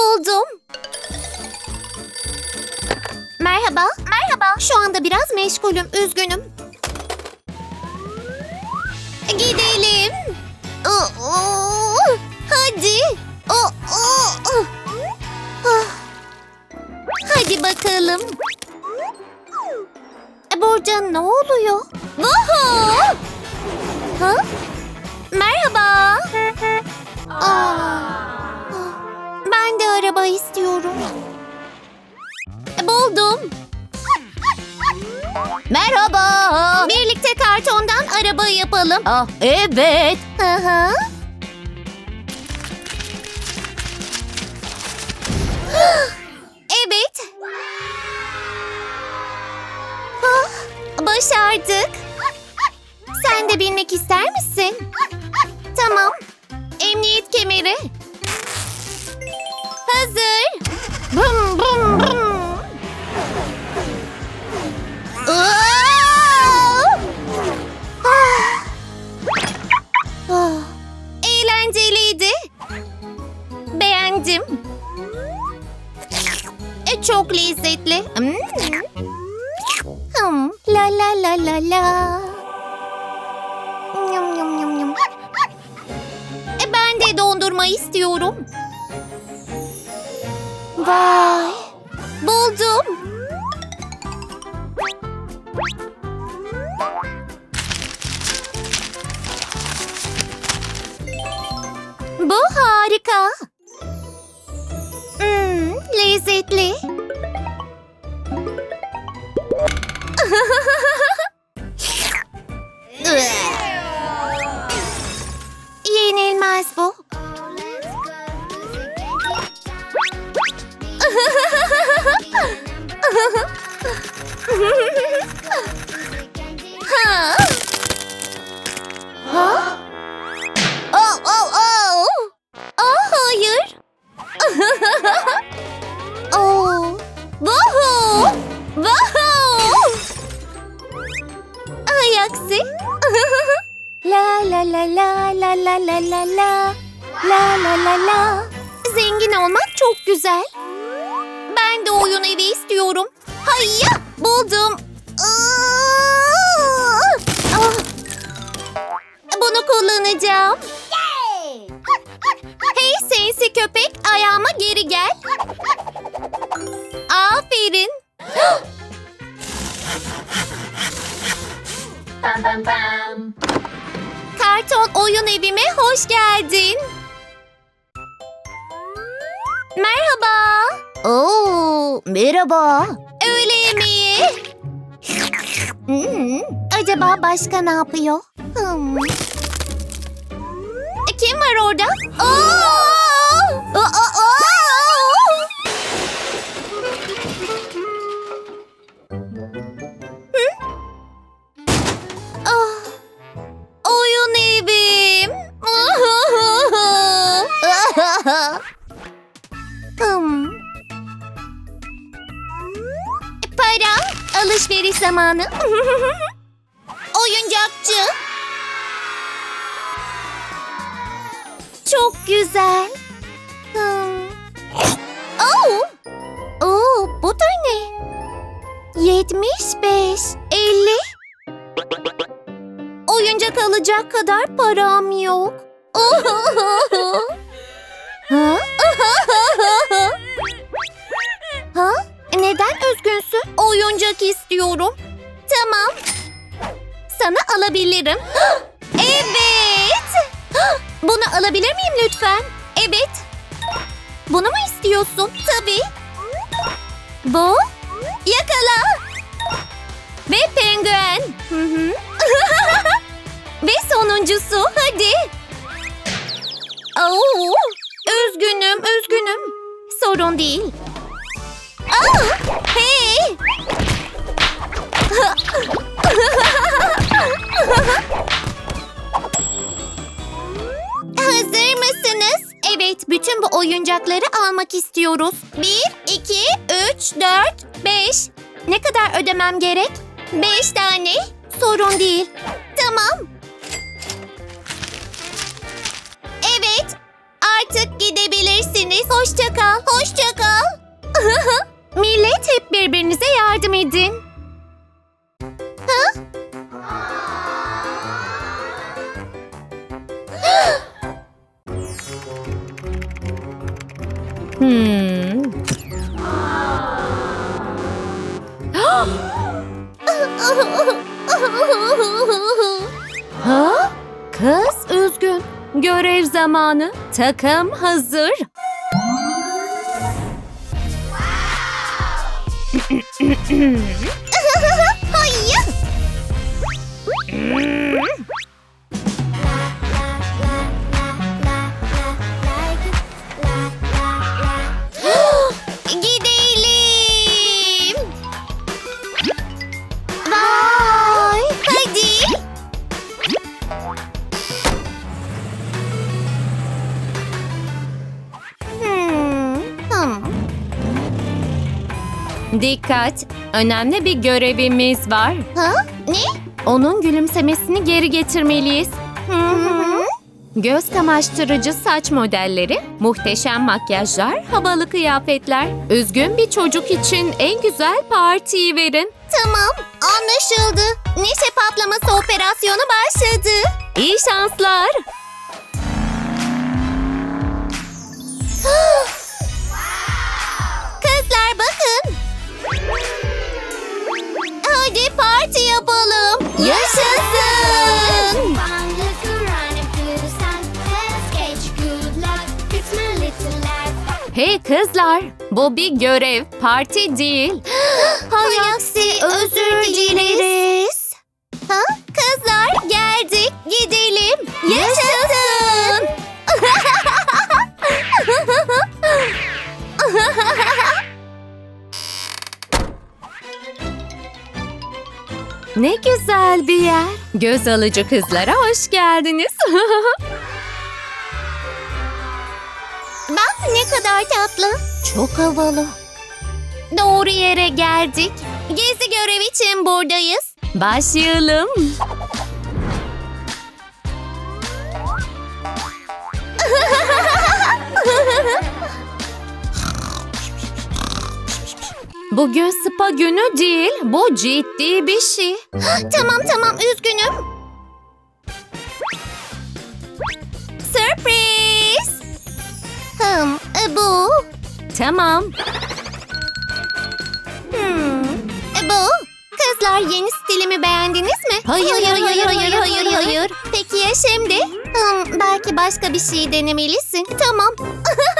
Buldum. Merhaba. Merhaba. Şu anda biraz meşgulüm. Üzgünüm. Gidelim. Hadi. Ah. Hadi bakalım. E, Borca ne oluyor? Vuhu! Ha? Merhaba. Aa, ben de araba istiyorum. Buldum. Merhaba. Birlikte kartondan araba yapalım. Ah evet. Hı hı. Ben de dondurma istiyorum. Vay. Buldum. Bu harika. La. La la la. Zengin olmak çok güzel. Ben de oyun evi istiyorum. Hayya! Buldum. Aa! Ah! Bunu kullanacağım. Hey sensi köpek ayağıma geri gel. Aferin. Bam bam bam. Karton oyun evime hoş geldin. Merhaba. Oo merhaba. Öğle yemeği. Hmm, acaba başka ne yapıyor? Hmm. Kim var orada? Aa! Alışveriş zamanı. Oyuncakçı. Çok güzel. Hmm. Oh. Oh, bu da ne? 75, 50. Oyuncak alacak kadar param yok. ha? ha? Neden üzgünsün? Oyuncak istiyorum. Tamam. Sana alabilirim. evet. Bunu alabilir miyim lütfen? Evet. Bunu mu istiyorsun? Tabii. Bu? Yakala. Ve penguen. Hı hı. Ve sonuncusu hadi. Oo, üzgünüm, üzgünüm. Sorun değil. Hazır mısınız? Evet, bütün bu oyuncakları almak istiyoruz. Bir, iki, üç, dört, beş. Ne kadar ödemem gerek? Beş tane. sorun değil. Tamam. Evet, artık gidebilirsiniz. Hoşça kal. Hoşça. Edin. Hmm. Ha? Kız üzgün. Görev zamanı. Takım hazır. Hayır. Dikkat. Önemli bir görevimiz var. Ha? Ne? Onun gülümsemesini geri getirmeliyiz. Hı hı. Göz kamaştırıcı saç modelleri, muhteşem makyajlar, havalı kıyafetler. Üzgün bir çocuk için en güzel partiyi verin. Tamam, anlaşıldı. Neşe patlaması operasyonu başladı. İyi şanslar. Kızlar bakın. Hadi parti yapalım. Yaşasın. Hey kızlar, bu bir görev, parti değil. Hay aksi özür dileriz. Ha? Kızlar geldik, gidelim. Yaşasın. Ne güzel bir yer. Göz alıcı kızlara hoş geldiniz. Bak ne kadar tatlı. Çok havalı. Doğru yere geldik. Gezi görev için buradayız. Başlayalım. Bugün spa günü değil, bu ciddi bir şey. tamam tamam üzgünüm. Sürpriz. Hım, e, bu. Tamam, Hmm, e, bu. Kızlar yeni stilimi beğendiniz mi? Hayır, hayır, hayır, hayır, hayır, hayır. Peki ya şimdi? Hmm, belki başka bir şey denemelisin. Tamam.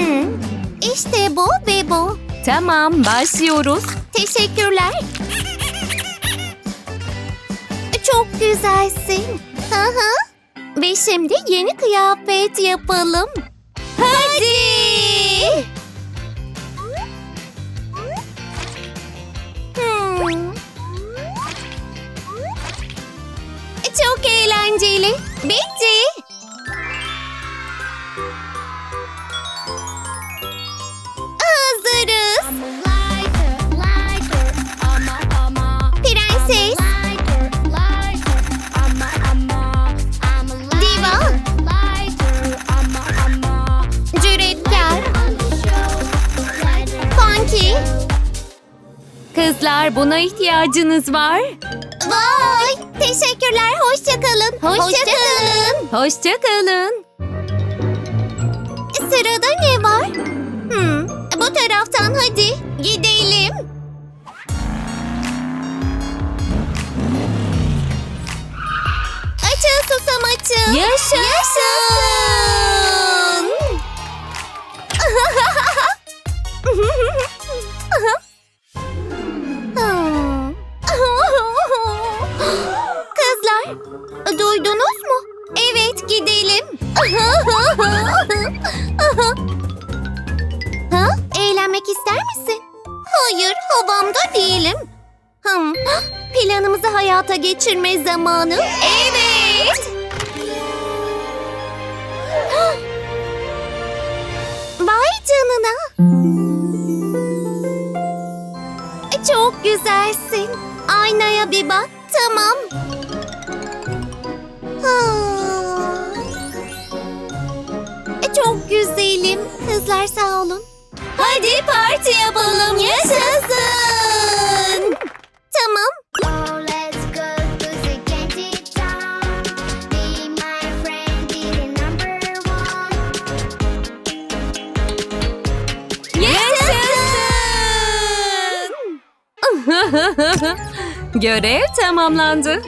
Hmm, işte bu ve bu. Tamam, başlıyoruz. Teşekkürler. Çok güzelsin. Hı hı. Ve şimdi yeni kıyafet yapalım. Hadi. Hmm. Çok eğlenceli. Bitti. Kızlar buna ihtiyacınız var. Vay! Teşekkürler. Hoşça kalın. Hoşça, kalın. Hoşça kalın. Sırada ne var? Hmm, bu taraftan hadi gidelim. Açıl susam açıl. Yaşasın. Yaşasın. Havamda değilim. Hmm. Planımızı hayata geçirme zamanı. Evet. Vay canına. Çok güzelsin. Aynaya bir bak. Tamam. Ah. Çok güzelim. Kızlar sağ olun. Hadi parti yapalım. Yaşasın. Tamam. Let's go to the candy town. Be my friend, be the number one. Görev tamamlandı.